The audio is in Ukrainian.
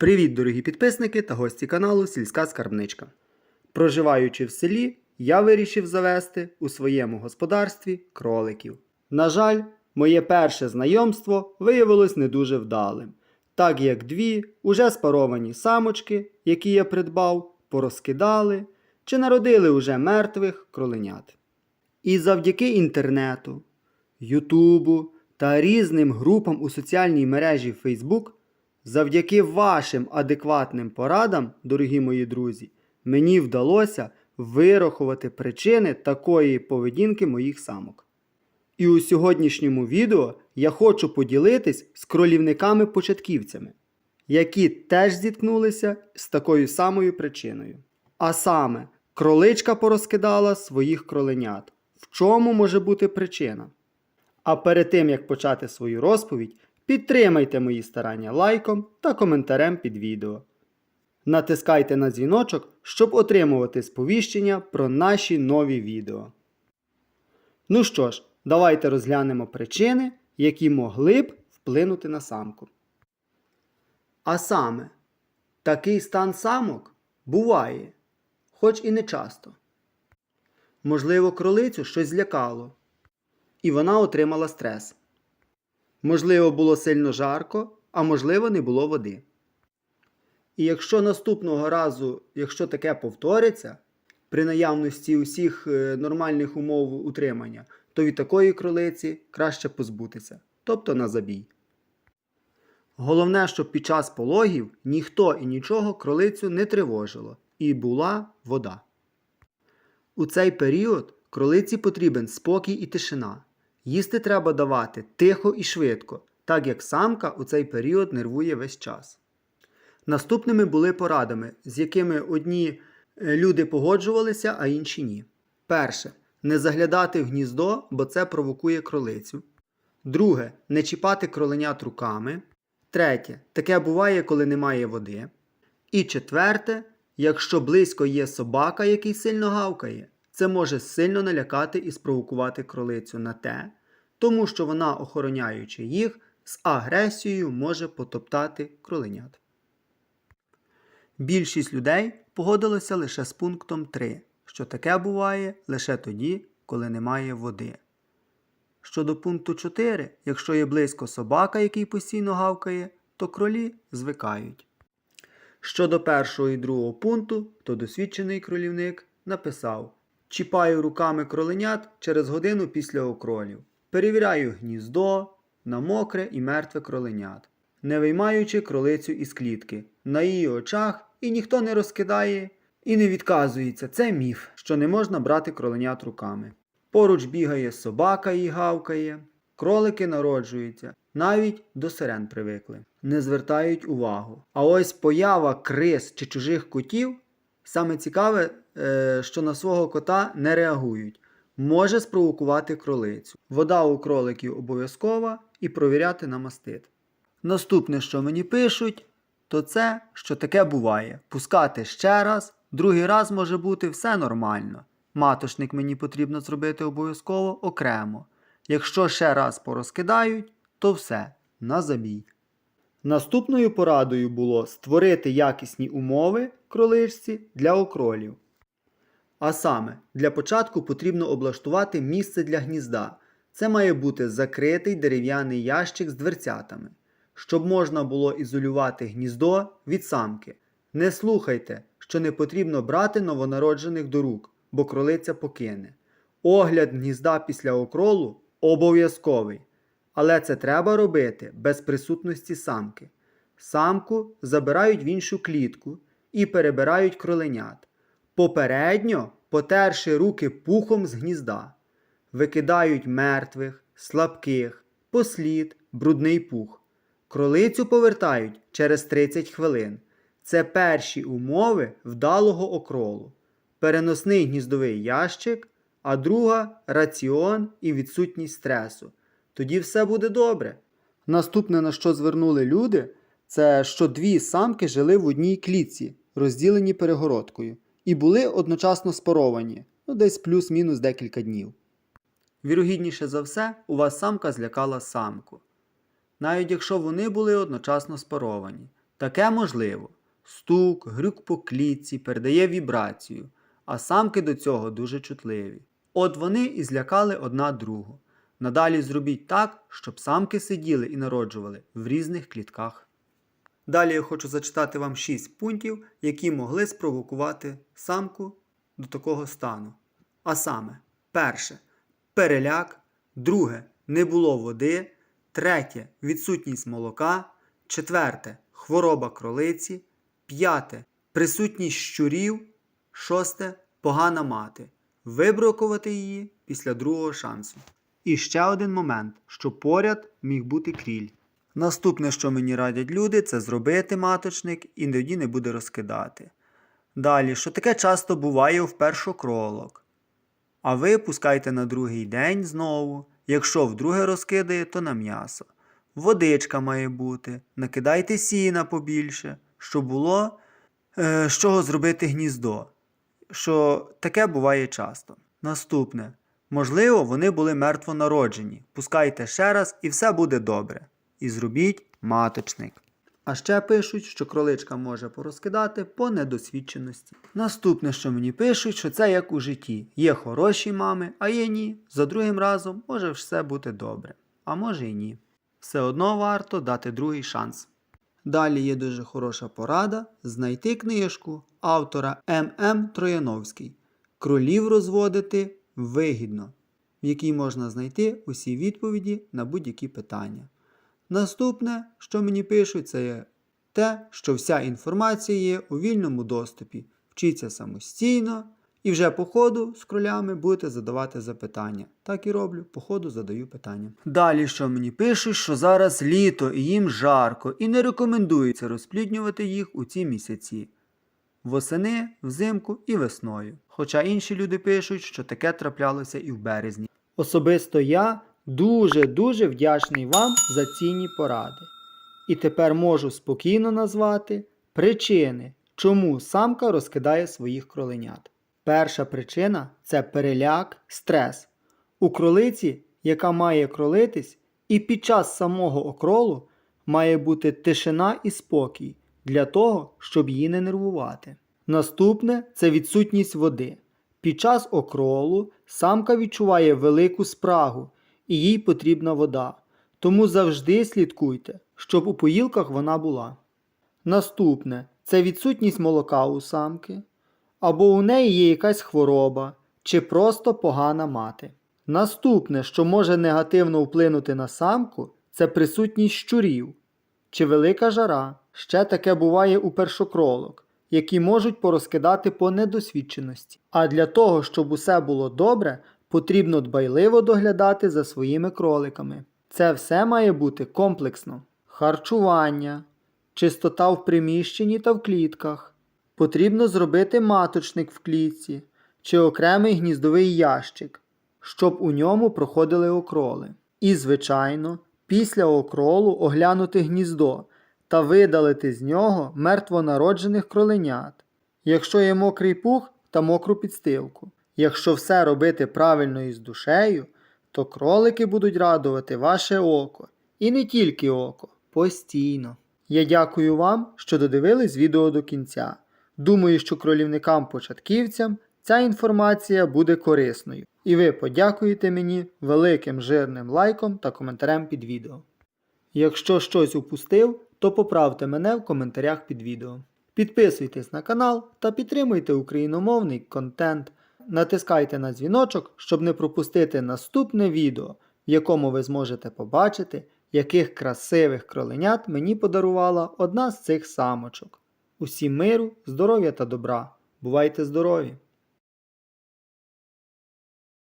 Привіт, дорогі підписники та гості каналу Сільська Скарбничка. Проживаючи в селі, я вирішив завести у своєму господарстві кроликів. На жаль, моє перше знайомство виявилось не дуже вдалим, так як дві уже спаровані самочки, які я придбав, порозкидали чи народили уже мертвих кроленят. І завдяки інтернету, Ютубу та різним групам у соціальній мережі Facebook, завдяки вашим адекватним порадам, дорогі мої друзі, мені вдалося вирахувати причини такої поведінки моїх самок. І у сьогоднішньому відео я хочу поділитись з кролівниками-початківцями, які теж зіткнулися з такою самою причиною. А саме, кроличка порозкидала своїх кроленят. В чому може бути причина? А перед тим як почати свою розповідь, підтримайте мої старання лайком та коментарем під відео. Натискайте на дзвіночок, щоб отримувати сповіщення про наші нові відео. Ну що ж, давайте розглянемо причини, які могли б вплинути на самку. А саме, такий стан самок буває, хоч і не часто. Можливо, кролицю щось злякало, і вона отримала стрес. Можливо, було сильно жарко, а можливо, не було води. І якщо наступного разу, якщо таке повториться, при наявності усіх е, нормальних умов утримання, то від такої кролиці краще позбутися, тобто на забій. Головне, щоб під час пологів ніхто і нічого кролицю не тривожило, і була вода. У цей період кролиці потрібен спокій і тишина. Їсти треба давати тихо і швидко, так як самка у цей період нервує весь час. Наступними були порадами, з якими одні е, люди погоджувалися, а інші ні. Перше. Не заглядати в гніздо, бо це провокує кролицю. Друге. Не чіпати кроленят руками. Третє. Таке буває, коли немає води. І четверте, якщо близько є собака, який сильно гавкає, це може сильно налякати і спровокувати кролицю на те, тому що вона, охороняючи їх, з агресією може потоптати кроленят. Більшість людей погодилося лише з пунктом 3, що таке буває лише тоді, коли немає води. Щодо пункту 4, якщо є близько собака, який постійно гавкає, то кролі звикають. Щодо першого і другого пункту, то досвідчений кролівник написав: Чіпаю руками кроленят через годину після окролів. Перевіряю гніздо на мокре і мертве кроленят, не виймаючи кролицю із клітки на її очах, і ніхто не розкидає і не відказується. Це міф, що не можна брати кроленят руками. Поруч бігає собака і гавкає, кролики народжуються, навіть до сирен привикли, не звертають увагу. А ось поява крис чи чужих котів саме цікаве, е, що на свого кота не реагують, може спровокувати кролицю. Вода у кроликів обов'язкова і провіряти на мастит. Наступне, що мені пишуть, то це, що таке буває. Пускати ще раз, другий раз може бути все нормально. Матошник мені потрібно зробити обов'язково окремо. Якщо ще раз порозкидають, то все, на забій. Наступною порадою було створити якісні умови кроличці для окролів. А саме, для початку потрібно облаштувати місце для гнізда. Це має бути закритий дерев'яний ящик з дверцятами, щоб можна було ізолювати гніздо від самки. Не слухайте, що не потрібно брати новонароджених до рук, бо кролиця покине. Огляд гнізда після окролу обов'язковий. Але це треба робити без присутності самки. Самку забирають в іншу клітку і перебирають кроленят. Попередньо потерши руки пухом з гнізда. Викидають мертвих, слабких, послід, брудний пух. Кролицю повертають через 30 хвилин. Це перші умови вдалого окролу. Переносний гніздовий ящик, а друга раціон і відсутність стресу. Тоді все буде добре. Наступне, на що звернули люди, це що дві самки жили в одній клітці, розділені перегородкою, і були одночасно спаровані, ну десь плюс-мінус декілька днів. Вірогідніше за все, у вас самка злякала самку. Навіть якщо вони були одночасно спаровані, Таке можливо. Стук, грюк по клітці передає вібрацію, а самки до цього дуже чутливі. От вони і злякали одна другу. Надалі зробіть так, щоб самки сиділи і народжували в різних клітках. Далі я хочу зачитати вам 6 пунктів, які могли спровокувати самку до такого стану. А саме, перше переляк, друге не було води, третє відсутність молока, четверте хвороба кролиці, п'яте присутність щурів, шосте погана мати. Вибракувати її після другого шансу. І ще один момент, що поряд міг бути кріль. Наступне, що мені радять люди, це зробити маточник і тоді не буде розкидати. Далі, що таке часто буває в першокролок. А ви пускайте на другий день знову. Якщо вдруге розкидає, то на м'ясо. Водичка має бути, накидайте сіна побільше, щоб було е, з чого зробити гніздо. Що таке буває часто. Наступне. Можливо, вони були мертвонароджені. Пускайте ще раз і все буде добре. І зробіть маточник. А ще пишуть, що кроличка може порозкидати по недосвідченості. Наступне, що мені пишуть, що це як у житті. Є хороші мами, а є ні. За другим разом може все бути добре. А може і ні. Все одно варто дати другий шанс. Далі є дуже хороша порада знайти книжку автора М.М. Трояновський Кролів розводити вигідно, в якій можна знайти усі відповіді на будь-які питання. Наступне, що мені пишуть, це є те, що вся інформація є у вільному доступі. Вчіться самостійно і вже по ходу з кролями будете задавати запитання. Так і роблю, по ходу задаю питання. Далі, що мені пишуть, що зараз літо і їм жарко, і не рекомендується розпліднювати їх у ці місяці. Восени, взимку і весною. Хоча інші люди пишуть, що таке траплялося і в березні. Особисто я дуже-дуже вдячний вам за цінні поради. І тепер можу спокійно назвати причини, чому самка розкидає своїх кроленят. Перша причина це переляк, стрес. У кролиці, яка має кролитись, і під час самого окролу має бути тишина і спокій для того, щоб її не нервувати. Наступне це відсутність води. Під час окролу самка відчуває велику спрагу і їй потрібна вода. Тому завжди слідкуйте, щоб у поїлках вона була. Наступне це відсутність молока у самки, або у неї є якась хвороба, чи просто погана мати. Наступне, що може негативно вплинути на самку, це присутність щурів чи велика жара. Ще таке буває у першокролок, які можуть порозкидати по недосвідченості. А для того, щоб усе було добре, потрібно дбайливо доглядати за своїми кроликами. Це все має бути комплексно: харчування, чистота в приміщенні та в клітках. Потрібно зробити маточник в клітці чи окремий гніздовий ящик, щоб у ньому проходили окроли. І, звичайно, після окролу оглянути гніздо та видалити з нього мертвонароджених кроленят. Якщо є мокрий пух та мокру підстилку. Якщо все робити правильно і з душею, то кролики будуть радувати ваше око. І не тільки око, постійно. Я дякую вам, що додивились відео до кінця. Думаю, що кролівникам-початківцям ця інформація буде корисною. І ви подякуєте мені великим жирним лайком та коментарем під відео. Якщо щось упустив, то поправте мене в коментарях під відео. Підписуйтесь на канал та підтримуйте україномовний контент. Натискайте на дзвіночок, щоб не пропустити наступне відео, в якому ви зможете побачити, яких красивих кроленят мені подарувала одна з цих самочок. Усім миру, здоров'я та добра. Бувайте здорові!